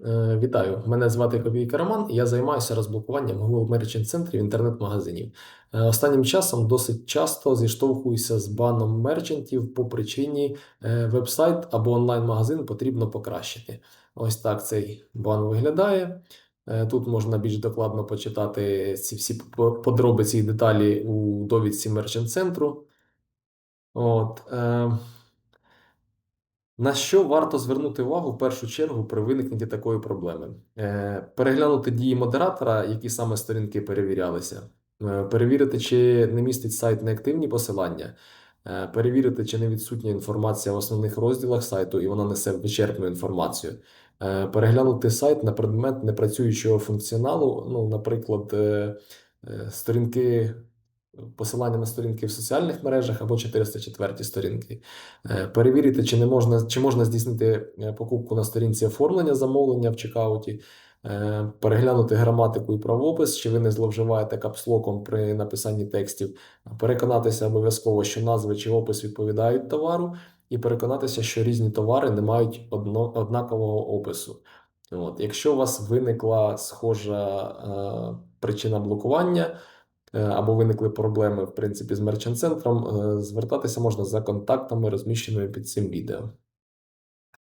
Е, Вітаю, мене звати Копійка Роман, я займаюся розблокуванням Google Merchant центрів інтернет-магазинів. Е, Останнім часом досить часто зіштовхуюся з баном мерчантів по причині е, веб-сайт або онлайн-магазин потрібно покращити. Ось так цей бан виглядає. Тут можна більш докладно почитати ці всі подробиці і деталі у довідці Merchant центру. От, на що варто звернути увагу в першу чергу при виникненні такої проблеми? Е, Переглянути дії модератора, які саме сторінки перевірялися, Е, перевірити, чи не містить сайт неактивні посилання, Е, перевірити, чи не відсутня інформація в основних розділах сайту, і вона несе вичерпну інформацію. Переглянути сайт на предмет непрацюючого функціоналу, ну, наприклад, сторінки. Посилання на сторінки в соціальних мережах або 404 сторінки. Е, Перевірити, чи не можна, чи можна здійснити е, покупку на сторінці оформлення замовлення в чекауті, Е, переглянути граматику і правопис, чи ви не зловживаєте капслоком при написанні текстів, переконатися обов'язково, що назви чи опис відповідають товару, і переконатися, що різні товари не мають одно, однакового опису. От. Якщо у вас виникла схожа е, причина блокування, або виникли проблеми в принципі з мерчант центром, е, звертатися можна за контактами, розміщеними під цим відео.